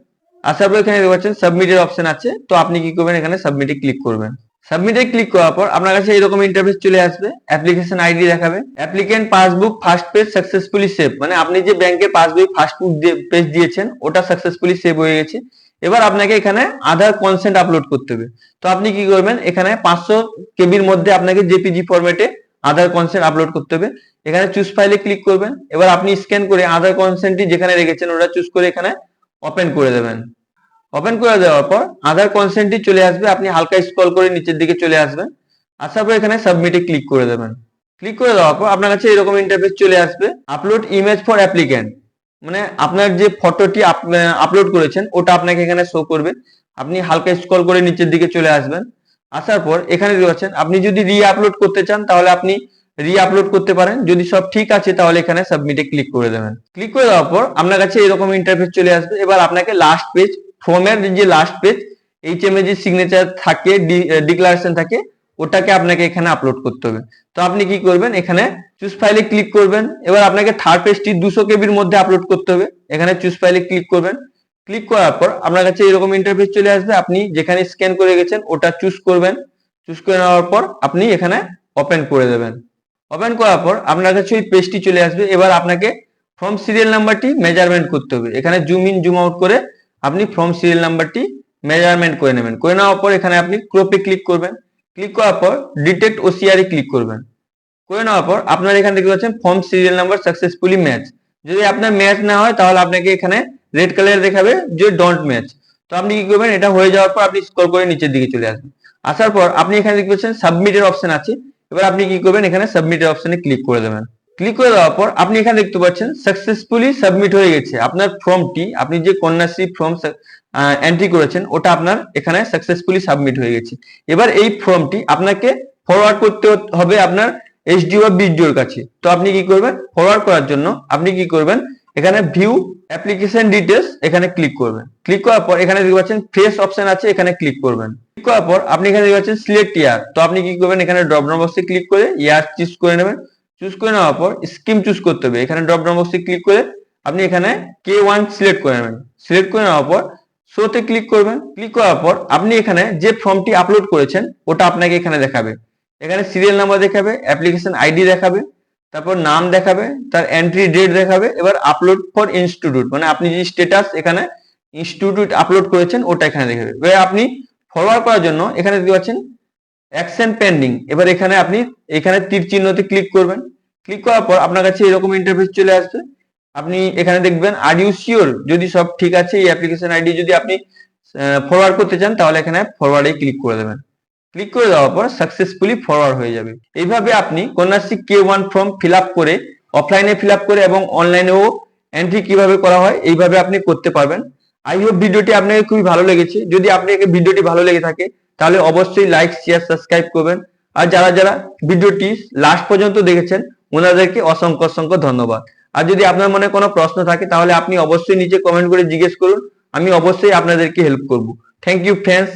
আসার পর এখানে দেখতে পাচ্ছেন সাবমিটের অপশন আছে। তো আপনি কি করবেন? এখানে সাবমিটে ক্লিক করবেন। সাবমিটে ক্লিক করার পর আপনার কাছে এরকম ইন্টারফেস চলে আসবে। অ্যাপ্লিকেশন আইডি দেখাবে। Applicant passbook first page successfully save মানে আপনি যে ব্যাংকের পাসবুক ফার্স্ট পেজ দিয়েছেন, ওটা সাকসেসফুলি সেভ হয়ে গেছে। এবার আপনাকে এখানে আধার কনসেন্ট আপলোড করতে হবে। তো আপনি কি করবেন? এখানে পাঁচশো কেবির মধ্যে আপনাকে জেপিজি ফরম্যাটে আধার কনসেন্ট আপলোড করতে হবে। এখানে চুজ ফাইলে ক্লিক করবেন। এবার আপনি স্ক্যান করে আধার কনসেন্টটি যেখানে রেখেছেন, ওটা চুজ করে এখানে ওপেন করে দেবেন। ওপেন করে দেওয়ার পর আধার কনসেন্টটি চলে আসবে, আপনি হালকা স্ক্রল করে নিচের দিকে চলে আসবেন। আসার পর এখানে সাবমিটে ক্লিক করে দেবেন। ক্লিক করে দেওয়ার পর আপনার কাছে এরকম ইন্টারফেস চলে আসবে আপলোড ইমেজ ফর অ্যাপ্লিক্যান্ট মানে আপনার যে ফটোটি আপলোড করেছেন, ওটা আপনাকে এখানে শো করবে। আপনি হালকা স্ক্রল করে নিচের দিকে চলে আসবেন। আসার পর এখানে পাচ্ছেন আপনি যদি রি আপলোড করতে চান, তাহলে আপনি রি আপলোড করতে পারেন। যদি সব ঠিক আছে, তাহলে এখানে সাবমিটে ক্লিক করে দেবেন। ক্লিক করে দেওয়ার পর আপনার কাছে এরকম ইন্টারফেস চলে আসবে। এবার আপনাকে লাস্ট পেজ ফর্মের যে লাস্ট পেজ এইচএম এ যে সিগনেচার থাকে ডিক্লারেশন থাকে, ওটাকে আপনাকে এখানে আপলোড করতে হবে। তো আপনি কি করবেন? এখানে চুজ ফাইলে ক্লিক করবেন। এবার আপনাকে থার্ড পেজটি দুশো কেবির মধ্যে আপলোড করতে হবে। এখানে চুজ ফাইলে ক্লিক করবেন। ক্লিক করার পর আপনার কাছে এরকম ইন্টারফেস চলে আসবে। আপনি যেখানে স্ক্যান করে গেছেন, ওটা চুজ করবেন। চুজ করে নেওয়ার পর আপনি এখানে ওপেন করে দেবেন। ওপেন করার পর আপনার কাছে ওই পেজটি চলে আসবে। এবার আপনাকে ফর্ম সিরিয়াল নাম্বারটি মেজারমেন্ট করতে হবে। এখানে জুম ইন জুম আউট করে আপনি ফর্ম সিরিয়াল নাম্বারটি মেজারমেন্ট করে নেবেন। করে নেওয়ার পর এখানে আপনি ক্রপে ক্লিক করবেন। ক্লিক করার পর ডিটেক্ট ওসিআরে ক্লিক করবেন। করে নেওয়ার পর আপনার এখানে দেখতে পাচ্ছেন form serial number successfully match যদি আপনার ম্যাচ না হয় তাহলে আপনাকে এখানে রেড কালার দেখাবে যে ডোন্ট ম্যাচ তো আপনি কি করবেন? এটা হয়ে যাওয়ার পর আপনি স্ক্রল করে নিচের দিকে চলে আসবেন। আসার পর আপনি এখানে দেখতে পাচ্ছেন সাবমিটের অপশন আছে। এবার আপনি কি করবেন? এখানে সাবমিটের অপশনে ক্লিক করে দেবেন। ক্লিক করে দেওয়ার পর আপনি এখানে দেখতে পাচ্ছেন সাকসেসফুলি সাবমিট হয়ে গেছে। আপনার ফর্মটি আপনি যে কন্যাশ্রী ফর্ম এন্ট্রি করেছেন, ওটা আপনার এখানে সাকসেসফুলি সাবমিট হয়ে গেছে। এবার এই ফর্মটি আপনাকে ফরওয়ার্ড করতে হবে আপনার এসডিও বা বিডিওর কাছে। তো আপনি কি করবেন? ফরওয়ার্ড করার জন্য আপনি কি করবেন? এখানে ভিউ অ্যাপ্লিকেশন ডিটেলস এখানে ক্লিক করবেন। ক্লিক করার পর এখানে দেখতে পাচ্ছেন ফ্রেশ অপশন আছে, এখানে ক্লিক করবেন। ক্লিক করার পর আপনি এখানে দেখতে পাচ্ছেন সিলেক্ট ইয়ার তো আপনি কি করবেন? এখানে ড্রপ বক্সে ক্লিক করে ইয়ার চুজ করে নেবেন। চুজ করে নেওয়ার পর স্কিম চুজ করতে হবে। এখানে ড্রপ ডাউন বক্সে ক্লিক করে আপনি এখানে কে ওয়ান সিলেক্ট করে নেবেন। সিলেক্ট করে নেওয়ার পর শোতে ক্লিক করবেন। ক্লিক করার পর আপনি এখানে যে ফর্মটি আপলোড করেছেন, ওটা আপনাকে এখানে দেখাবে। এখানে সিরিয়াল নাম্বার দেখাবে অ্যাপ্লিকেশন আইডি দেখাবে, তারপর নাম দেখাবে, তার এন্ট্রি ডেট দেখাবে, এবার আপলোড ফর ইনস্টিটিউট মানে আপনি যে স্ট্যাটাস এখানে ইনস্টিটিউট আপলোড করেছেন, ওটা এখানে দেখাবে। এবার আপনি ফরওয়ার্ড করার জন্য এখানে দেখতে পাচ্ছেন অ্যাকশন পেন্ডিং। এবার এখানে আপনি, এখানে তীর চিহ্নতে ক্লিক করবেন। ক্লিক করার পর আপনার কাছে এরকম ইন্টারফেস চলে আসবে। আপনি এখানে দেখবেন আর ইউ শিওর যদি সব ঠিক আছে, এই অ্যাপ্লিকেশন আইডি যদি আপনি ফরওয়ার্ড করতে চান, তাহলে এখানে ফরওয়ার্ডে ক্লিক করে দেবেন। ক্লিক করে দেওয়ার পর সাকসেসফুলি ফরওয়ার্ড হয়ে যাবে। এইভাবে আপনি Kanyashree K one form fill করে অফলাইনে ফিল করে এবং অনলাইনেও এন্ট্রি কীভাবে করা হয়, এইভাবে আপনি করতে পারবেন। আই হোপ ভিডিওটি আপনাকে খুবই ভালো লেগেছে। যদি আপনাকে ভিডিওটি ভালো লেগে থাকে তাহলে অবশ্যই লাইক শেয়ার সাবস্ক্রাইব করবেন। আর যারা যারা ভিডিওটি লাস্ট পর্যন্ত দেখেছেন, ওনাদেরকে অসংখ্য অসংখ্য ধন্যবাদ। আর যদি আপনার মনে কোনো প্রশ্ন থাকে, তাহলে আপনি অবশ্যই নিচে কমেন্ট করে জিজ্ঞেস করুন। আমি অবশ্যই আপনাদেরকে হেল্প করব। Thank you friends